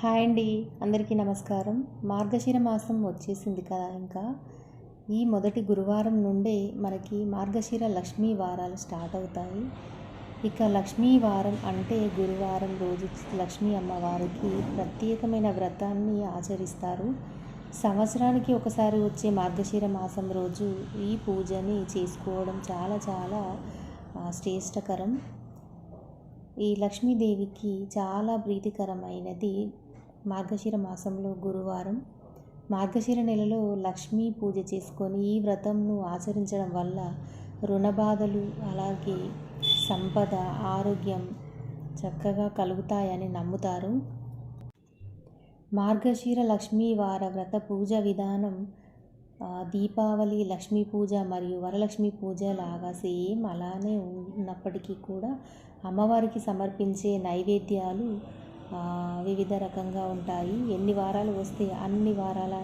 Hi అండి అందరికీ నమస్కారం. మార్గశిర మాసం వచ్చేసింది కదా ఇంకా. ఈ మొదటి గురువారం నుండే మనకి మార్గశిర లక్ష్మీ వారాలు స్టార్ట్ అవుతాయి. ఇక లక్ష్మీ వారం అంటే గురువారం రోజు లక్ష్మీ అమ్మవారికి ప్రత్యేకమైన వ్రతాన్ని ఆచరిస్తారు. సంవత్సరానికి ఒకసారి వచ్చే మార్గశిర మాసం రోజు ఈ పూజని చేసుకోవడం చాలా చాలా శ్రేష్టకరం. ఈ లక్ష్మీదేవికి చాలా ప్రీతికరమైనది మార్గశిర మాసంలో గురువారం. మార్గశిర నెలలో లక్ష్మీ పూజ చేసుకొని ఈ వ్రతంను ఆచరించడం వల్ల రుణబాధలు అలాగే సంపద ఆరోగ్యం చక్కగా కలుగుతాయని నమ్ముతారు. మార్గశిర లక్ష్మీ వార వ్రత పూజ విధానం దీపావళి లక్ష్మీ పూజ మరియు వరలక్ష్మి పూజ లాగా సేమ్ అలానే ఉన్నప్పటికీ కూడా అమ్మవారికి సమర్పించే నైవేద్యాలు వివిధ రకంగా ఉంటాయి. ఎన్ని వారాలు వస్తే అన్ని వారాల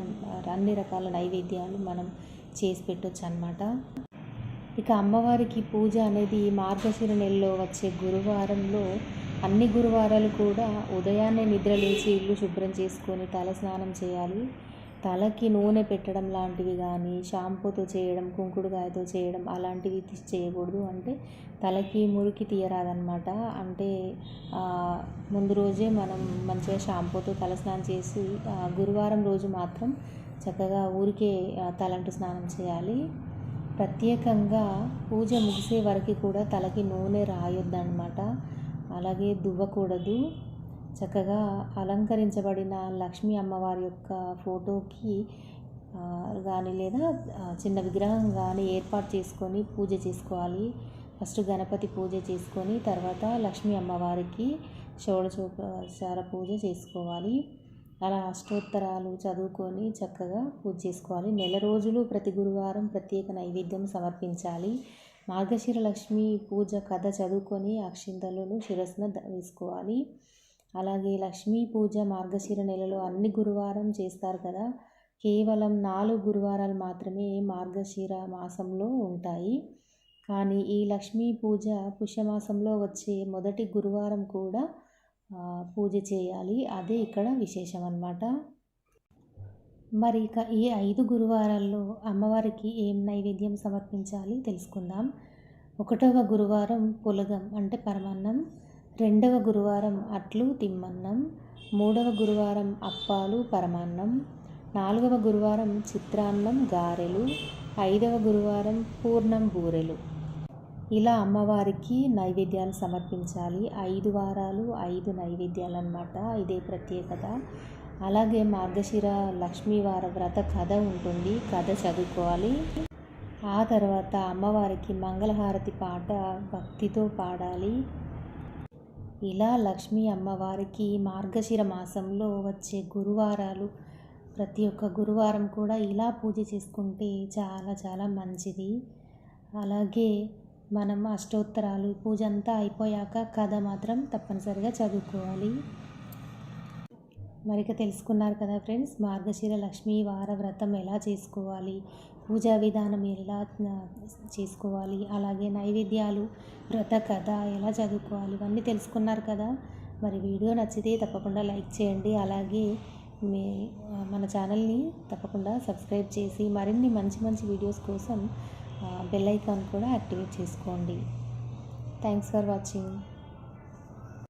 అన్ని రకాల నైవేద్యాలు మనం చేసి పెట్టొచ్చు అన్నమాట. ఇక అమ్మవారికి పూజ అనేది మార్గశిర నెలలో వచ్చే గురువారంలో అన్ని గురువారాలు కూడా ఉదయాన్నే నిద్ర లేచి ఇల్లు శుభ్రం చేసుకొని తల స్నానం చేయాలి. తలకి నూనె పెట్టడం లాంటివి కానీ షాంపూతో చేయడం కుంకుడుకాయతో చేయడం అలాంటివి చేయకూడదు. అంటే తలకి మురికి తీయరాదనమాట అంటే ముందు రోజే మనం మంచిగా షాంపూతో తలస్నానం చేసి గురువారం రోజు మాత్రం చక్కగా ఊరికే తలంటు స్నానం చేయాలి. ప్రత్యేకంగా పూజ ముగిసే వరకు కూడా తలకి నూనె రాయొద్దన్నమాట. అలాగే దువ్వకూడదు. చక్కగా అలంకరించబడిన లక్ష్మీ అమ్మవారి యొక్క ఫోటోకి కానీ లేదా చిన్న విగ్రహం కానీ ఏర్పాటు చేసుకొని పూజ చేసుకోవాలి. ఫస్ట్ గణపతి పూజ చేసుకొని తర్వాత లక్ష్మీ అమ్మవారికి షోడశోపచార పూజ చేసుకోవాలి. అలా అష్టోత్తరాలు చదువుకొని చక్కగా పూజ చేసుకోవాలి. నెల రోజులు ప్రతి గురువారం ప్రత్యేక నైవేద్యం సమర్పించాలి. మార్గశిర లక్ష్మి పూజ కథ చదువుకొని అక్షింతలను శిరస్న వేసుకోవాలి. అలాగే లక్ష్మీ పూజ మార్గశిర నెలలో అన్ని గురువారం చేస్తారు కదా. కేవలం నాలుగు గురువారాలు మాత్రమే మార్గశిర మాసంలో ఉంటాయి. కానీ ఈ లక్ష్మీ పూజ పుష్యమాసంలో వచ్చే మొదటి గురువారం కూడా పూజ చేయాలి. అదే ఇక్కడ విశేషం అన్నమాట. మరి ఇక ఈ ఐదు గురువారాల్లో అమ్మవారికి ఏం నైవేద్యం సమర్పించాలి తెలుసుకుందాం. ఒకటవ గురువారం పులగం అంటే పరమాన్నం రెండవ గురువారం అట్లు తిమ్మన్నం మూడవ గురువారం అప్పాలు పరమాన్నం నాలుగవ గురువారం చిత్రాన్నం గారెలు ఐదవ గురువారం పూర్ణం బూరెలు. ఇలా అమ్మవారికి నైవేద్యాలు సమర్పించాలి. ఐదు వారాలు ఐదు నైవేద్యాలు అన్నమాట ఇదే ప్రత్యేకత. అలాగే మార్గశిర లక్ష్మీవార వ్రత కథ ఉంటుంది. కథ చదువుకోవాలి. ఆ తర్వాత అమ్మవారికి మంగళహారతి పాట భక్తితో పాడాలి. ఇలా లక్ష్మీ అమ్మవారికి మార్గశిర మాసంలో వచ్చే గురువారాలు ప్రతి ఒక్క గురువారం కూడా ఇలా పూజ చేసుకుంటే చాలా చాలా మంచిది. అలాగే మనం అష్టోత్తరాలు పూజ అంతా అయిపోయాక కథ మాత్రం తప్పనిసరిగా చదువుకోవాలి. మరిక తెలుసుకున్నారు కదా ఫ్రెండ్స్. మార్గశిర లక్ష్మీ వార వ్రతం ఎలా చేసుకోవాలి? పూజా విధానం ఎలా చేసుకోవాలి? అలాగే నైవేద్యాలు వ్రత కథ ఎలా చదువుకోవాలి? ఇవన్నీ తెలుసుకున్నారు కదా. మరి వీడియో నచ్చితే తప్పకుండా లైక్ చేయండి. అలాగే మీ మన ఛానల్ని తప్పకుండా సబ్స్క్రైబ్ చేసి మరిన్ని మంచి మంచి వీడియోస్ కోసం బెల్ ఐకాన్ కూడా యాక్టివేట్ చేసుకోండి. Thanks for watching.